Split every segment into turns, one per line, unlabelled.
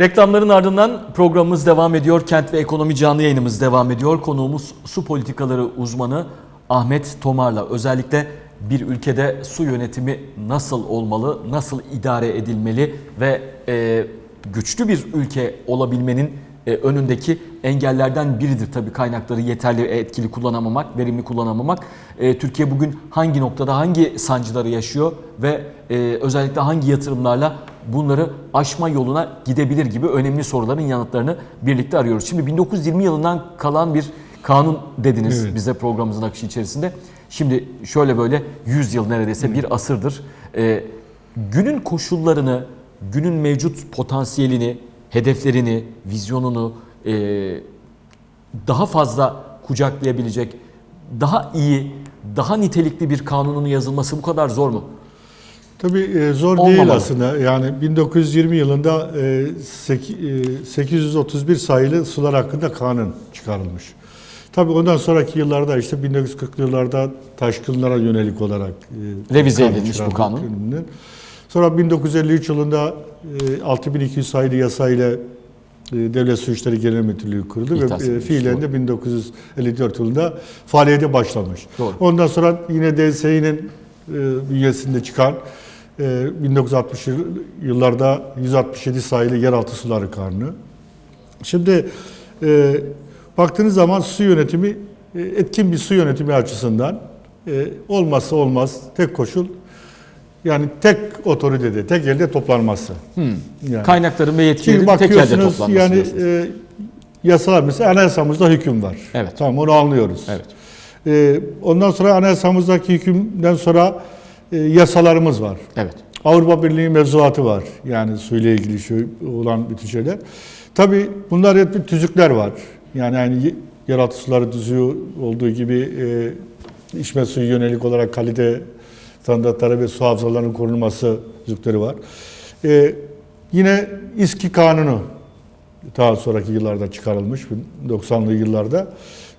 Reklamların ardından programımız devam ediyor. Kent ve ekonomi canlı yayınımız devam ediyor. Konuğumuz su politikaları uzmanı Ahmet Tomar'la özellikle bir ülkede su yönetimi nasıl olmalı, nasıl idare edilmeli ve e, güçlü bir ülke olabilmenin e, önündeki engellerden biridir tabii kaynakları yeterli etkili kullanamamak, verimli kullanamamak. E, Türkiye bugün hangi noktada hangi sancıları yaşıyor ve e, özellikle hangi yatırımlarla bunları aşma yoluna gidebilir gibi önemli soruların yanıtlarını birlikte arıyoruz. Şimdi 1920 yılından kalan bir kanun dediniz
Evet.
bize programımızın akışı içerisinde. Şimdi şöyle böyle 100 yıl neredeyse bir asırdır e, günün koşullarını, günün mevcut potansiyelini, hedeflerini, vizyonunu e, daha fazla kucaklayabilecek, daha iyi, daha nitelikli bir kanunun yazılması bu kadar zor mu?
Tabii e, zor
Olmamalı.
değil aslında. Yani 1920 yılında e, sek- e, 831 sayılı sular hakkında kanun çıkarılmış. Tabii ondan sonraki yıllarda işte 1940'lı yıllarda taşkınlara yönelik olarak e,
Revize edilmiş bu kanun.
Sonra 1953 yılında e, 6200 sayılı yasayla e, Devlet Su İşleri Genel Müdürlüğü kuruldu
İhtas
ve e, fiilen de 1954 yılında faaliyete başlamış.
Doğru.
Ondan sonra yine DSİ'nin e, bünyesinde çıkan e, 1960 yıl- yıllarda 167 sayılı yeraltı suları kanunu. Şimdi e, baktığınız zaman su yönetimi e, etkin bir su yönetimi açısından e, olmazsa olmaz tek koşul yani tek otoritede, tek elde toplanması. Yani.
Kaynakların ve yetkilerin tek elde toplanması
yani
diyorsunuz.
e, yasalar mesela anayasamızda hüküm var.
Evet.
Tamam onu anlıyoruz.
Evet.
E, ondan sonra anayasamızdaki hükümden sonra e, yasalarımız var.
Evet.
Avrupa Birliği mevzuatı var. Yani suyla ilgili şu olan bütün şeyler. Tabii bunlar hep bir tüzükler var. Yani ye- yeraltı suları tüzüğü olduğu gibi e, içme suyu yönelik olarak kalite standartları ve su havzalarının korunması tüzükleri var. E, yine İSKİ Kanunu daha sonraki yıllarda çıkarılmış 90'lı yıllarda.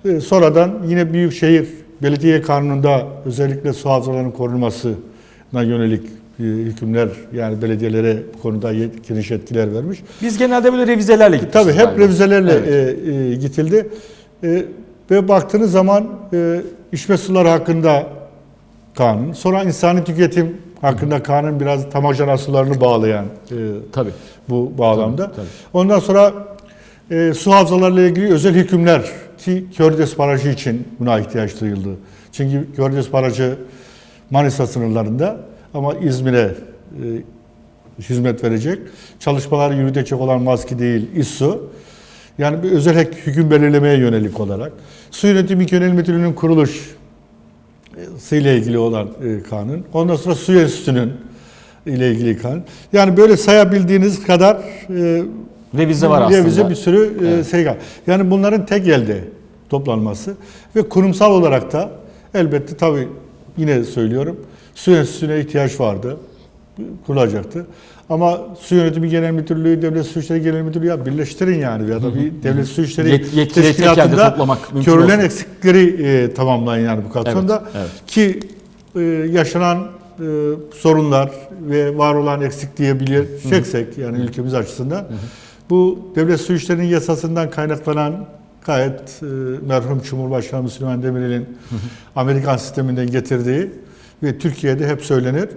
E, sonradan yine Büyükşehir Belediye Kanunu'nda özellikle su havzalarının korunmasına yönelik e, hükümler yani belediyelere bu konuda geniş etkiler vermiş.
Biz genelde böyle revizelerle gittik.
Tabii hep revizelerle
Evet.
e, e, gitildi. E, ve baktığınız zaman e, içme suları hakkında kanun, sonra insani tüketim hakkında kanun biraz tamacana sularını bağlayan e,
Tabii.
bu bağlamda.
Tabii, tabii.
Ondan sonra e, su havzalarıyla ilgili özel hükümler ki Kördes Barajı için buna ihtiyaç duyuldu. Çünkü Kördes Barajı Manisa sınırlarında ama İzmir'e e, hizmet verecek. Çalışmaları yürütecek olan maski değil, İSSU. Yani bir özel hüküm belirlemeye yönelik olarak. Su Yönetimi Genel Müdürlüğü'nün kuruluş e, ile ilgili olan e, kanun. Ondan sonra su enstitüsünün ile ilgili kanun. Yani böyle sayabildiğiniz kadar e,
Revize var aslında.
Revize bir sürü e,
Evet.
şey var. Yani bunların tek elde toplanması ve kurumsal olarak da elbette tabii yine söylüyorum su enstitüsüne ihtiyaç vardı. Kurulacaktı. Ama Su Yönetimi Genel Müdürlüğü, Devlet Su İşleri Genel Müdürlüğü ya birleştirin yani ya da bir Devlet Su İşleri
Yet- elde
teşkilatında görülen
olsun.
eksikleri e, tamamlayın yani bu kapsamda.
Evet,
Ki e, yaşanan e, sorunlar ve var olan eksik diyebileceksek yani ülkemiz açısından bu devlet su işlerinin yasasından kaynaklanan gayet e, merhum Cumhurbaşkanı Süleyman Demirel'in Amerikan sisteminden getirdiği ve Türkiye'de hep söylenir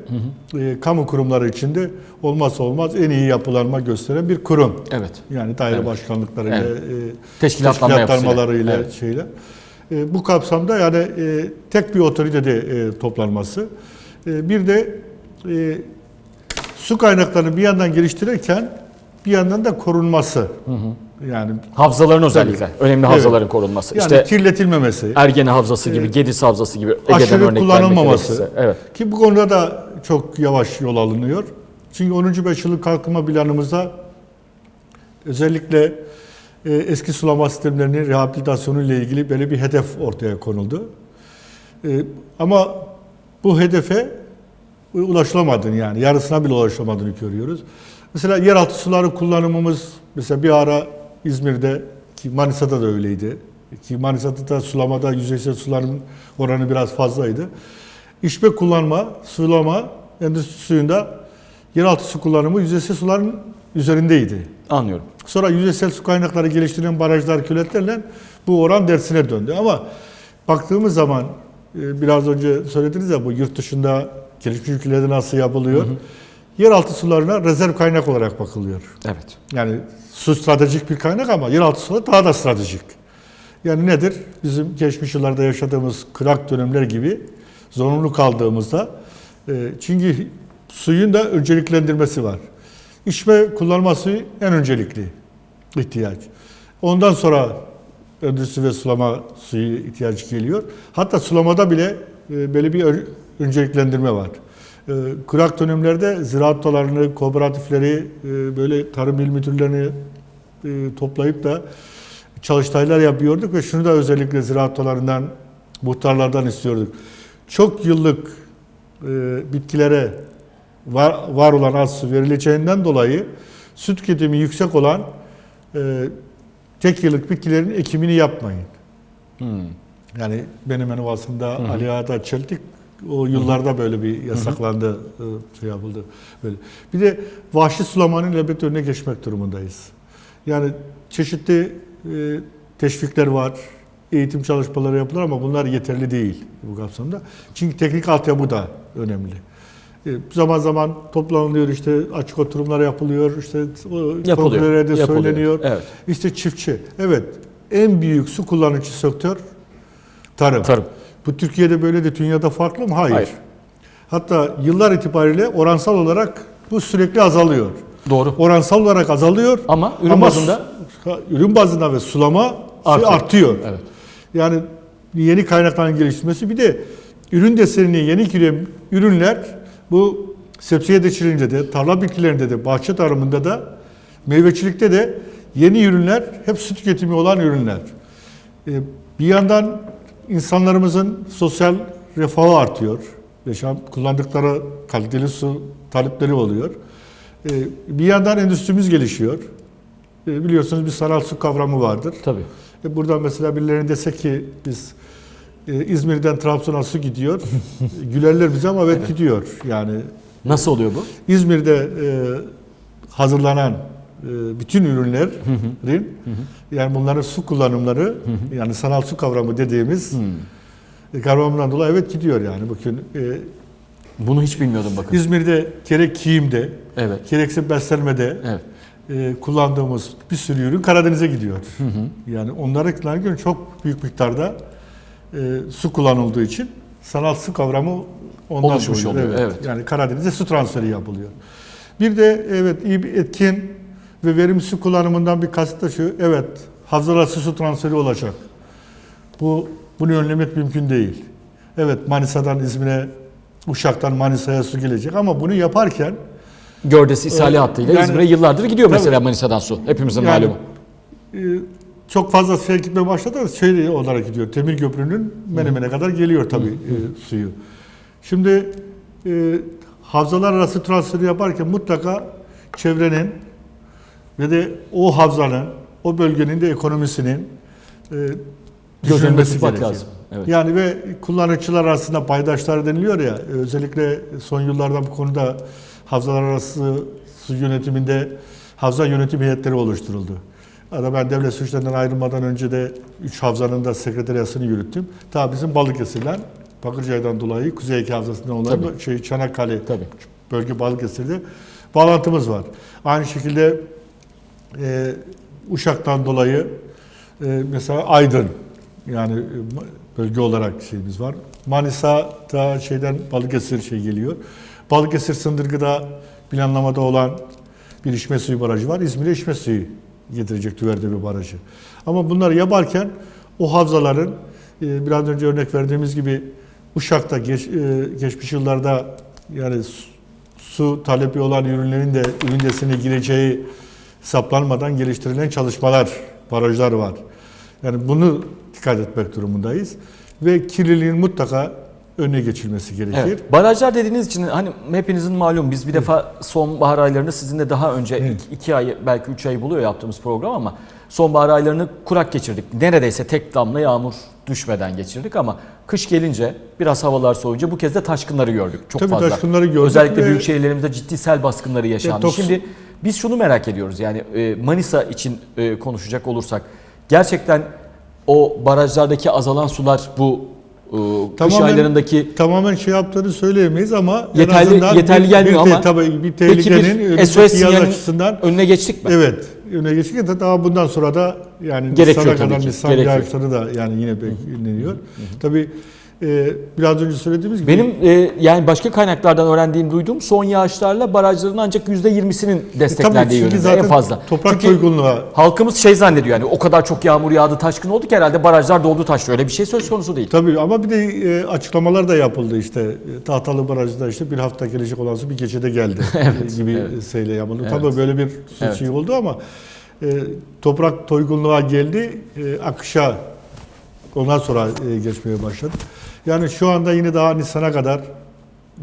e, kamu kurumları içinde olmazsa olmaz en iyi yapılanma gösteren bir kurum.
Evet.
Yani daire
Evet.
başkanlıklarıyla,
Evet.
e,
Teşkilatlanma yapısıyla.
teşkilatlanmalarıyla
Evet.
şeyle. E, bu kapsamda yani e, tek bir otoritede e, toplanması. E, bir de e, su kaynaklarını bir yandan geliştirirken bir yandan da korunması. Yani
Havzaların özellikle. Önemli
Evet.
havzaların korunması.
yani
işte
kirletilmemesi.
Ergene Havzası gibi, Gediz Havzası gibi Ege'den
aşırı kullanılmaması.
gerekirse. Evet.
Ki bu konuda da çok yavaş yol alınıyor. Çünkü 10. Beşyıllık Kalkınma Planımızda özellikle e, eski sulama sistemlerinin rehabilitasyonu ile ilgili böyle bir hedef ortaya konuldu. E, ama bu hedefe ulaşılamadığını yani yarısına bile ulaşılamadığını görüyoruz. Mesela yeraltı suları kullanımımız mesela bir ara İzmir'de ki Manisa'da da öyleydi. Ki Manisa'da da sulamada yüzeysel suların oranı biraz fazlaydı. İçme kullanma, sulama, endüstri suyunda yeraltı su kullanımı yüzeysel suların üzerindeydi.
Anlıyorum.
Sonra yüzeysel su kaynakları geliştirilen barajlar, kületlerle bu oran dersine döndü. Ama baktığımız zaman e, biraz önce söylediniz ya bu yurt dışında gelişmiş ülkelerde nasıl yapılıyor? Yeraltı sularına rezerv kaynak olarak bakılıyor.
Evet.
Yani su stratejik bir kaynak ama yeraltı suları daha da stratejik. Yani nedir? Bizim geçmiş yıllarda yaşadığımız kırak dönemler gibi zorunlu kaldığımızda e, çünkü suyun da önceliklendirmesi var. İçme kullanma suyu en öncelikli ihtiyaç. Ondan sonra endüstri ve sulama suyu ihtiyacı geliyor. Hatta sulamada bile böyle bir ön- önceliklendirme var. E, Kurak dönemlerde ziraat odalarını, kooperatifleri, e, böyle tarım il müdürlerini e, toplayıp da çalıştaylar yapıyorduk ve şunu da özellikle ziraat odalarından, muhtarlardan istiyorduk. Çok yıllık e, bitkilere var, var olan az su verileceğinden dolayı süt tüketimi yüksek olan tek yıllık bitkilerin ekimini yapmayın.
Hmm.
Yani benim Envası'nda Ali Ağa'da Çeltik o yıllarda böyle bir yasaklandı, e, şey yapıldı. Böyle. Bir de vahşi sulamanın elbet önüne geçmek durumundayız. Yani çeşitli e, teşvikler var, eğitim çalışmaları yapılır ama bunlar yeterli değil bu kapsamda. Çünkü teknik altyapı da önemli. E, Zaman zaman toplanılıyor işte açık oturumlar yapılıyor işte o kongrelerde
Yapılıyor.
söyleniyor.
Evet.
İşte çiftçi. Evet. En büyük su kullanıcı sektör tarım.
Tarım.
Bu Türkiye'de böyle de dünyada farklı mı? Hayır.
Hayır.
Hatta yıllar itibariyle oransal olarak bu sürekli azalıyor.
Doğru.
Oransal olarak azalıyor.
Ama ürün
Ama
bazında
ürün bazında ve sulama
Artıyor.
artıyor.
Evet.
Yani yeni kaynakların geliştirmesi bir de ürün desenini yeni giren ürünler bu sebzeye geçirince de tarla bitkilerinde de bahçe tarımında da meyvecilikte de yeni ürünler hep su tüketimi olan ürünler. Ee, Bir yandan insanlarımızın sosyal refahı artıyor. Yaşam kullandıkları kaliteli su talepleri oluyor. Ee, Bir yandan endüstrimiz gelişiyor. Ee, Biliyorsunuz bir sanal su kavramı vardır.
tabii.
E Buradan mesela birilerine desek ki biz e, İzmir'den Trabzon'a su gidiyor. Gülerler bize ama evet, gidiyor. Yani
Nasıl oluyor bu?
İzmir'de e, hazırlanan bütün ürünlerin yani bunların su kullanımları yani sanal su kavramı dediğimiz e, kavramından dolayı evet gidiyor yani bugün e,
Bunu hiç bilmiyordum bakın.
İzmir'de gerek giyimde
Evet.
gerekse beslenmede
Evet.
e, kullandığımız bir sürü ürün Karadeniz'e gidiyor. Yani onlara göre çok büyük miktarda e, su kullanıldığı için sanal su kavramı ondan
Oluşmuş oluyor, evet.
Yani Karadeniz'e su transferi yapılıyor. Bir de evet iyi bir etkin ve verimli su kullanımından bir kasıt da şu. Evet havzalarsı su transferi olacak. Bu bunu önlemek mümkün değil. Evet Manisa'dan İzmir'e Uşak'tan Manisa'ya su gelecek ama bunu yaparken
Gördesi ishali
Ee,
hattıyla
yani-
İzmir'e yıllardır gidiyor
Tabii.
mesela Manisa'dan su. Hepimizin
Yani-
malumu.
Ee, çok fazla şey gitmeye başladı da şey olarak gidiyor. Temir Köprü'nün Menemen'e kadar geliyor tabii e, suyu. Şimdi e, havzalar arası transferi yaparken mutlaka çevrenin ve de o havzanın, o bölgenin de ekonomisinin e,
tutmak
gerekiyor.
lazım. Evet.
Yani ve kullanıcılar arasında paydaşlar deniliyor ya, özellikle son yıllarda bu konuda havzalar arası su yönetiminde havza yönetim heyetleri oluşturuldu. Arada ben devlet su işlerinden ayrılmadan önce de 3 havzanın da sekreteriyasını yürüttüm. Ta bizim Balıkesir'den, Bakırcay'dan dolayı Kuzey Ege Havzası'ndan olan
Tabii.
şey Çanakkale
Tabii.
bölge Balıkesir'de bağlantımız var. Aynı şekilde e, Uşak'tan dolayı e, mesela Aydın yani e, bölge olarak şeyimiz var. Manisa'da şeyden Balıkesir şey geliyor. Balıkesir Sındırgı'da planlamada olan bir içme suyu barajı var. İzmir'e içme suyu getirecek Tüver'de bir barajı. Ama bunları yaparken o havzaların e, biraz önce örnek verdiğimiz gibi Uşak'ta geç, e, geçmiş yıllarda yani su, su talebi olan ürünlerin de ürün desene gireceği saplanmadan geliştirilen çalışmalar, barajlar var. Yani bunu dikkat etmek durumundayız. Ve kirliliğin mutlaka önüne geçilmesi gerekir.
Evet. Barajlar dediğiniz için hani hepinizin malum biz bir defa sonbahar aylarını sizinle daha önce
Evet.
iki, iki ay belki üç ay buluyor yaptığımız program ama sonbahar aylarını kurak geçirdik. Neredeyse tek damla yağmur düşmeden geçirdik ama kış gelince biraz havalar soğuyunca bu kez de taşkınları gördük çok
Tabii
fazla.
taşkınları gördük
Özellikle
ve-
büyük şehirlerimizde ciddi sel baskınları yaşandı.
dokuz-
Şimdi biz şunu merak ediyoruz. Yani e, Manisa için e, konuşacak olursak gerçekten o barajlardaki azalan sular bu e, kış
Tamamen-
aylarındaki
Tamamen şey yaptığını söyleyemeyiz ama
Yeterli- yeterli
bir,
gelmiyor
bir
ama
tabii bir tehlikenin
bir SOS
yaz açısından
önüne geçtik mi?
evet öne geçtik ya daha bundan sonra da yani
Gerekiyor
kadar Nisan yağışları da yani yine bekleniyor. Tabii e, biraz önce söylediğimiz gibi
Benim e, yani başka kaynaklardan öğrendiğim, duyduğum son yağışlarla barajların ancak %20'sinin
E,
desteklendiği
tabii çünkü
yönünde en fazla.
toprak
Çünkü halkımız şey zannediyor yani o kadar çok yağmur yağdı, taşkın oldu ki herhalde barajlar doldu taştı. Öyle bir şey söz konusu değil.
Tabii ama bir de e, açıklamalar da yapıldı işte. E, Tahtalı Barajı'nda işte bir hafta gelecek olan su bir gecede geldi
Evet,
gibi
evet.
şeyle yapıldı.
Evet.
Tabii böyle bir
Evet.
şey oldu ama e, toprak doygunluğa geldi, e, akışa ondan sonra e, geçmeye başladı. Yani şu anda yine daha Nisan'a kadar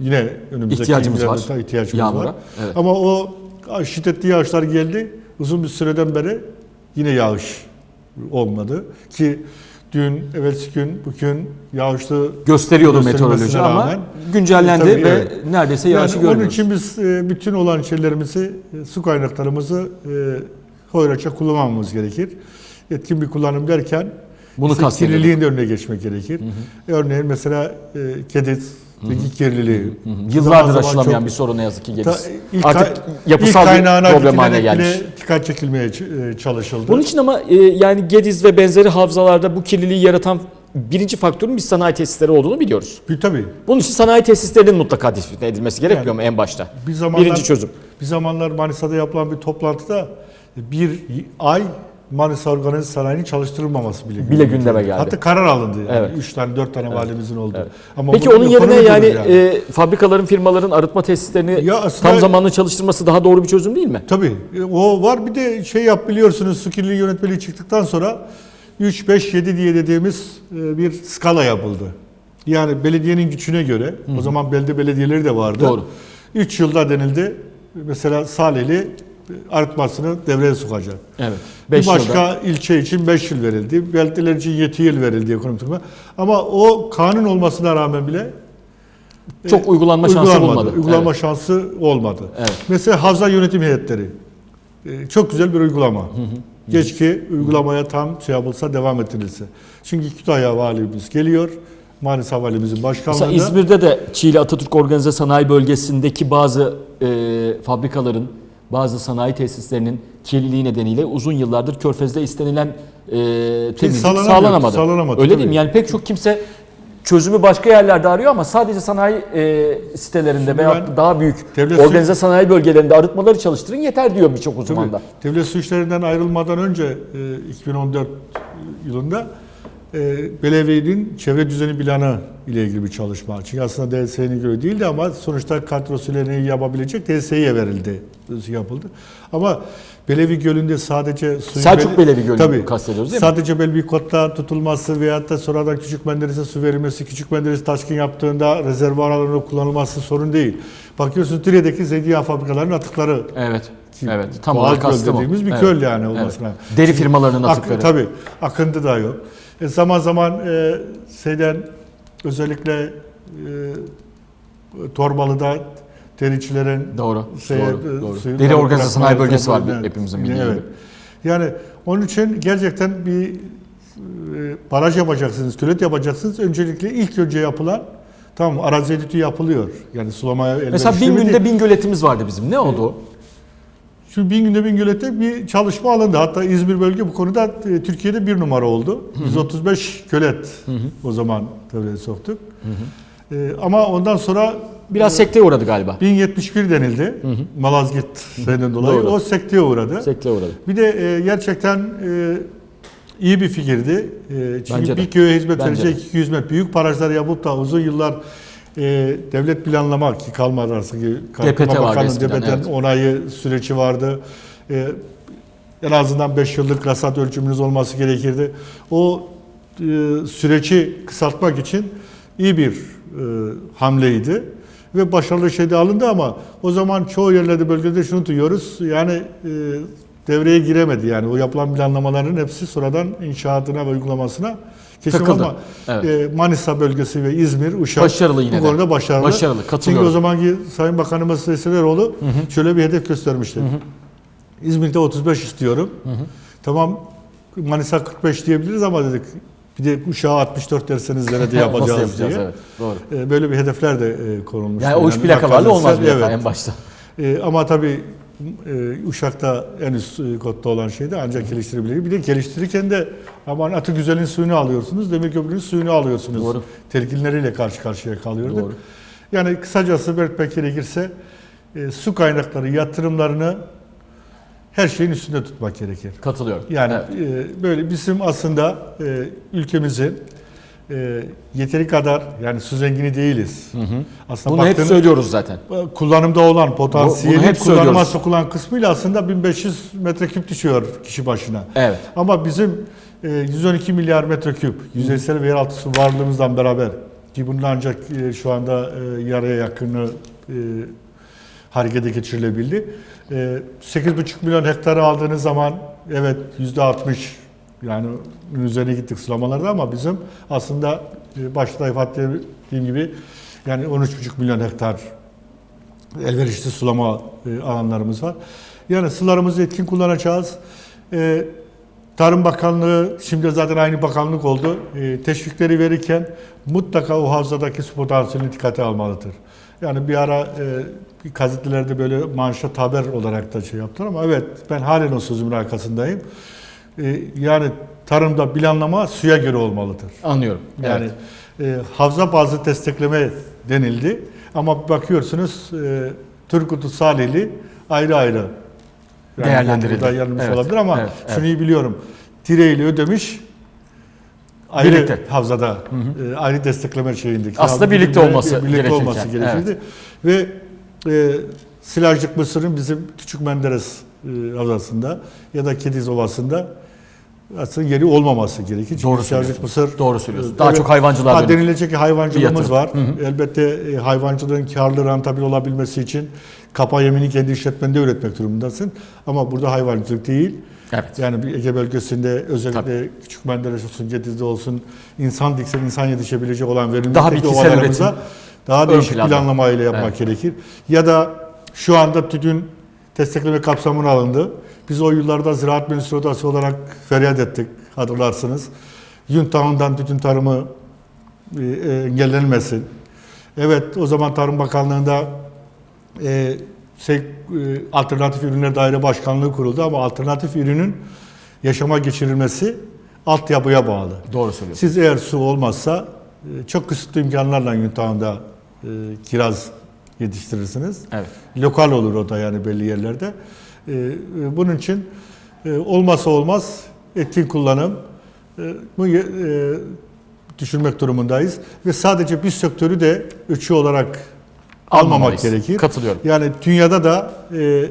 yine önümüzdeki
İhtiyacımız var.
ihtiyacımız
Yağmura,
var.
evet.
Ama o şiddetli yağışlar geldi. Uzun bir süreden beri yine yağış olmadı ki dün, evvelsi gün, bugün yağışlı
Gösteriyordu meteoroloji ama
rağmen-
güncellendi
Tabii,
ve
evet.
neredeyse
yani
yağışı
onun
görmüyoruz.
için biz e, bütün olan şeylerimizi, e, su kaynaklarımızı hoyratça kullanmamamız gerekir. Etkin bir kullanım derken
Bunu
işte kirliliğin de önüne geçmek gerekir. Örneğin mesela e, kedideki kirliliği.
Hı hı. Yıllardır
zaman
aşılamayan
çok-
bir sorun ne yazık ki Gediz.
ilk,
Artık yapısal
ilk
bir problem haline gelmiş.
dikkat çekilmeye e, çalışıldı.
Bunun için ama e, yani Gediz ve benzeri havzalarda bu kirliliği yaratan birinci faktörün biz sanayi tesisleri olduğunu biliyoruz.
bir, tabii
Bunun için sanayi tesislerinin mutlaka disipline edilmesi gerekmiyor
Yani
mu en başta?
bir zamanlar
Birinci çözüm.
Bir zamanlar Manisa'da yapılan bir toplantıda bir ay Manisa Organize Sanayi'nin çalıştırılmaması bile,
Bile gündeme geldi.
Hatta karar alındı. Yani.
Evet.
Üç tane, dört tane valimizin oldu. Ama
Peki onun yerine yani,
durum
e, fabrikaların, firmaların arıtma tesislerini
Ya aslında-
tam zamanlı çalıştırması daha doğru bir çözüm değil mi?
Tabii. e, O var. Bir de şey yap biliyorsunuz su kirliliği yönetmeliği çıktıktan sonra 3, 5, 7 diye dediğimiz e, bir skala yapıldı. Yani belediyenin gücüne göre, o zaman belde belediyeleri de vardı.
Doğru.
3 yılda denildi. Mesela Salihli e, arıtmasını devreye sokacak.
Evet.
Bir
5
başka
yılda.
ilçe için 5 yıl verildi. Belediyeler için 7 yıl verildi ekonomik olarak. Ama o kanun olmasına rağmen bile
Çok uygulanma şansı bulmadı.
Uygulanma
Evet.
şansı olmadı.
Evet.
Mesela havza yönetim heyetleri. Ee, Çok güzel bir uygulama. Keşke uygulamaya tam şey yapılsa, devam ettirilse. Çünkü Kütahya valimiz geliyor. Manisa valimizin
Mesela
başkanlığında.
İzmir'de de Çiğli Atatürk Organize Sanayi Bölgesi'ndeki bazı e, fabrikaların, bazı sanayi tesislerinin kirliliği nedeniyle uzun yıllardır Körfez'de istenilen e, temizlik sağlanamadı.
sağlanamadı,
Öyle değil mi? Yani pek çok kimse çözümü başka yerlerde arıyor ama sadece sanayi e, sitelerinde veya daha büyük
devlet
organize sanayi bölgelerinde arıtmaları çalıştırın yeter diyor birçok uzman da.
devlet su işlerinden ayrılmadan önce e, 2014 yılında e, belediyenin çevre düzeni planı ile ilgili bir çalışma. Çünkü aslında DSE'nin göre değildi ama sonuçta kadrosuyla yapabilecek DSE'ye verildi, yapıldı. Ama Belevi Gölü'nde sadece suyun...
Selçuk
bel-
Belevi Gölü'nü
Tabii.
kastediyoruz değil mi?
Sadece belli bir kotta tutulması veyahut da sonradan Küçük Menderes'e su verilmesi, Küçük Menderes taşkın yaptığında rezervuar alanının kullanılması sorun değil. Bakıyorsunuz Türkiye'deki zeytinyağı fabrikalarının atıkları
Evet. Evet. Tam olarak kastım o.
dediğimiz bir
Evet.
köl yani olmasına.
Deri firmalarının
Ak-
atıkları.
tabii akıntı da yok. E, zaman zaman e, şeyden özellikle e, Torbalı'da deriçilerin
Doğru.
şeye,
doğru,
e,
doğru. Deri organize sanayi bölgesi var
Evet.
hepimizin bildiği
Evet.
gibi.
Yani onun için gerçekten bir e, baraj yapacaksınız, kület yapacaksınız. Öncelikle ilk önce yapılan tamam arazi editi yapılıyor. Yani sulamaya
Mesela bin günde bin göletimiz vardı bizim. Ne oldu? o?
Şu bin günde bin gölette bir çalışma alındı. Hatta İzmir bölge bu konuda e, Türkiye'de bir numara oldu. 135 gölet o zaman devreye soktuk. E, ama ondan sonra
Biraz sekteye uğradı galiba.
1071 denildi. Malazgirt şeyden dolayı.
Doğru.
O sekteye uğradı.
Sekteye uğradı.
Bir de e, gerçekten e, iyi bir fikirdi. E, çünkü
Bence de.
bir köye hizmet
Bence
verecek iki hizmet. Büyük barajlar yapıp da uzun yıllar e, devlet planlama ki kalmadı artık. ki Kalkınma
DPT
Bakanlığı, DPT'nin
evet.
onayı süreci vardı. E, en azından 5 yıllık rasat ölçümünüz olması gerekirdi. O e, süreci kısaltmak için iyi bir e, hamleydi ve başarılı şey de alındı ama o zaman çoğu yerlerde bölgede şunu duyuyoruz yani e, devreye giremedi yani o yapılan planlamaların hepsi sonradan inşaatına ve uygulamasına kesin
Takıldı.
ama
Evet.
e, Manisa bölgesi ve İzmir, Uşak
Başarılı yine
bu
de.
konuda başarılı.
Başarılı,
Çünkü
katılıyorum.
o zamanki Sayın Bakanımız Sesileroğlu şöyle bir hedef göstermişti. İzmir'de 35 istiyorum. Tamam Manisa 45 diyebiliriz ama dedik bir de Uşak'a 64 derseniz nerede
Nasıl
yapacağız
yapacağız?
diye.
Evet, doğru.
E, Böyle bir hedefler de e, konulmuş.
Yani o iş plakalarla olmaz bir
evet.
en başta.
E, ama tabii e, Uşak'ta en üst e, kodda olan şey de ancak geliştirebilir. Bir de geliştirirken de aman atı güzelin suyunu alıyorsunuz, demir köprünün suyunu alıyorsunuz.
Doğru.
Telkinleriyle karşı karşıya kalıyorduk.
Doğru.
Yani kısacası belirtmek gerekirse e, su kaynakları yatırımlarını her şeyin üstünde tutmak gerekir.
Katılıyorum.
Yani
Evet.
e, böyle bizim aslında e, ülkemizin e, yeteri kadar yani su zengini değiliz. Aslında
Bunu hep söylüyoruz zaten.
kullanımda olan potansiyeli
hep
kullanıma sokulan kısmıyla aslında 1500 metreküp düşüyor kişi başına.
Evet.
Ama bizim e, 112 milyar metreküp yüzeysel ve yeraltı su varlığımızdan beraber ki bunun ancak e, şu anda e, yarıya yakını e, harekete geçirilebildi. E, 8,5 milyon hektarı aldığınız zaman evet %60 yani üzerine gittik sulamalarda ama bizim aslında e, başta ifade ettiğim gibi yani 13,5 milyon hektar elverişli sulama e, alanlarımız var. Yani sularımızı etkin kullanacağız. E, Tarım Bakanlığı, şimdi zaten aynı bakanlık oldu. Teşvikleri verirken mutlaka o havzadaki su potansiyelini dikkate almalıdır. Yani bir ara e, gazetelerde böyle manşet haber olarak da şey yaptılar ama evet ben halen o sözümün arkasındayım. E, yani tarımda planlama suya göre olmalıdır.
Anlıyorum.
Yani
Evet.
e, havza bazı destekleme denildi ama bakıyorsunuz e, Turgut'u Salihli ayrı ayrı
Değerlendirildi.
burada yanlış
Evet,
olabilir ama
evet, evet.
şunu iyi biliyorum. Direğiyle ödemiş ayrı
Birlikte.
havzada e, ayrı destekleme şeyindeki.
Aslında
Havza
birlikte olması
birlikte
gerekirken,
olması gerekirdi. Ve e, Silajcık Mısır'ın bizim Küçük Menderes e, havzasında ya da Kediz Ovası'nda aslında yeri olmaması gerekir. Çünkü
Doğru
Silajcık
söylüyorsunuz.
Mısır
Doğru söylüyorsunuz.
e,
Daha
evet,
çok hayvancılığa
Ha,
dönük.
denilecek ki hayvancılığımız var.
yatırım.
Elbette e, hayvancılığın karlı rentabil olabilmesi için kapa yemini kendi işletmende üretmek durumundasın. Ama burada hayvancılık değil.
Evet.
Yani bir Ege bölgesinde özellikle küçük Menderes olsun, Gediz'de olsun insan diksen insan yetişebilecek olan verimli
Daha bitkisel üretim
daha değişik
planda.
planlamayla yapmak
Evet.
gerekir. Ya da şu anda tütün destekleme kapsamına alındı. Biz o yıllarda Ziraat Mühendisliği Odası olarak feryat ettik hatırlarsınız. Yuntağından tütün tarımı e, e, engellenmesin. Evet o zaman Tarım Bakanlığı'nda e, şey, e, alternatif ürünler daire başkanlığı kuruldu ama alternatif ürünün yaşama geçirilmesi altyapıya bağlı.
Doğru söylüyorsunuz.
Siz eğer su olmazsa e, çok kısıtlı imkanlarla Yuntağında e, kiraz yetiştirirsiniz.
Evet.
Lokal olur o da yani belli yerlerde. E, e, bunun için e, olmazsa olmaz etkin kullanım e, düşünmek durumundayız ve sadece bir sektörü de ölçü olarak almamak gerekir.
Katılıyorum.
Yani dünyada da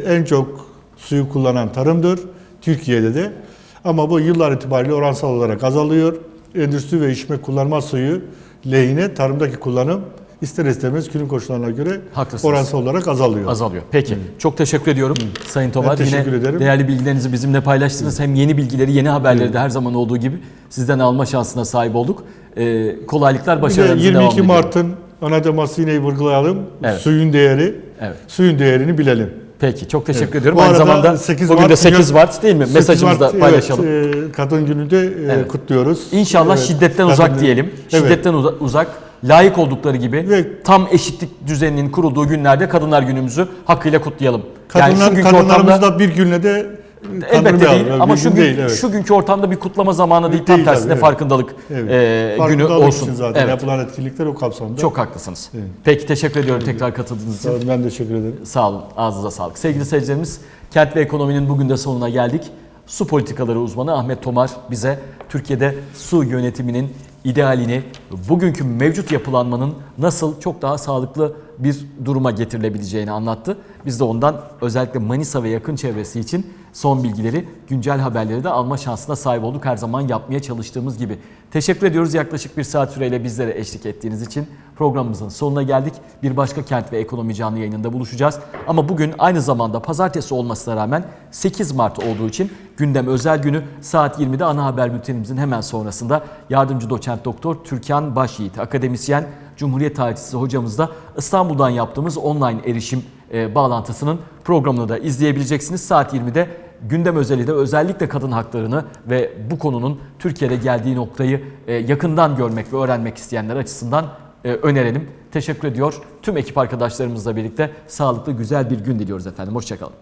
en çok suyu kullanan tarımdır. Türkiye'de de. Ama bu yıllar itibariyle oransal olarak azalıyor. Endüstri ve içme kullanma suyu lehine tarımdaki kullanım ister istemez günün koşullarına göre
Haklısınız.
oransal olarak azalıyor.
Azalıyor. Peki. Çok teşekkür ediyorum Sayın Tomar.
Ben teşekkür
Yine
ederim.
değerli bilgilerinizi bizimle paylaştınız. Hem yeni bilgileri, yeni haberleri de her zaman olduğu gibi sizden alma şansına sahip olduk. Ee, kolaylıklar,
de
başarılarınızı devam
22
ediyorum.
Mart'ın ana teması yine vurgulayalım.
Evet.
Suyun değeri,
Evet.
suyun değerini bilelim.
Peki. Çok teşekkür
Evet.
ediyorum.
Bu
Aynı zamanda
8
bugün de
Mart
8
Dünya-
Mart değil mi?
8
Mesajımızı da paylaşalım.
Evet, e, kadın günü de e,
Evet.
kutluyoruz.
İnşallah
Evet,
şiddetten
kadın
uzak
günü.
diyelim.
Evet.
Şiddetten uza- uzak, layık oldukları gibi
Ve-
tam eşitlik düzeninin kurulduğu günlerde Kadınlar Günümüzü hakkıyla kutlayalım.
Kadınlar,
günkü
kadınlarımızı
ortamda
da bir günle de
elbette
kandırmayalım.
değil ama
Bir
şu
gün
gün
değil, evet.
şu günkü ortamda bir kutlama zamanı değil, tam
Değil
tersine
tabii, evet.
farkındalık
Evet.
e, günü
Farkındalık
olsun.
için zaten
Evet.
yapılan etkinlikler o kapsamda.
Çok haklısınız.
Evet.
Peki teşekkür ediyorum tekrar katıldığınız için.
Sağ olun, ben teşekkür ederim.
Sağ olun. Ağzınıza sağlık. Sevgili seyircilerimiz, Kent ve Ekonomi'nin bugün de sonuna geldik. Su politikaları uzmanı Ahmet Tomar bize Türkiye'de su yönetiminin idealini, bugünkü mevcut yapılanmanın nasıl çok daha sağlıklı bir duruma getirilebileceğini anlattı. Biz de ondan özellikle Manisa ve yakın çevresi için son bilgileri, güncel haberleri de alma şansına sahip olduk. Her zaman yapmaya çalıştığımız gibi. Teşekkür ediyoruz yaklaşık bir saat süreyle bizlere eşlik ettiğiniz için. Programımızın sonuna geldik. Bir başka kent ve ekonomi canlı yayınında buluşacağız. Ama bugün aynı zamanda pazartesi olmasına rağmen 8 Mart olduğu için gündem özel günü saat 20'de ana haber bültenimizin hemen sonrasında yardımcı doçent doktor Türkan Başyiğit, akademisyen, Cumhuriyet tarihçisi hocamızla İstanbul'dan yaptığımız online erişim e, bağlantısının programını da izleyebileceksiniz. Saat 20'de gündem özeli de özellikle kadın haklarını ve bu konunun Türkiye'de geldiği noktayı e, yakından görmek ve öğrenmek isteyenler açısından e, önerelim. Teşekkür ediyor. Tüm ekip arkadaşlarımızla birlikte sağlıklı güzel bir gün diliyoruz efendim. Hoşçakalın.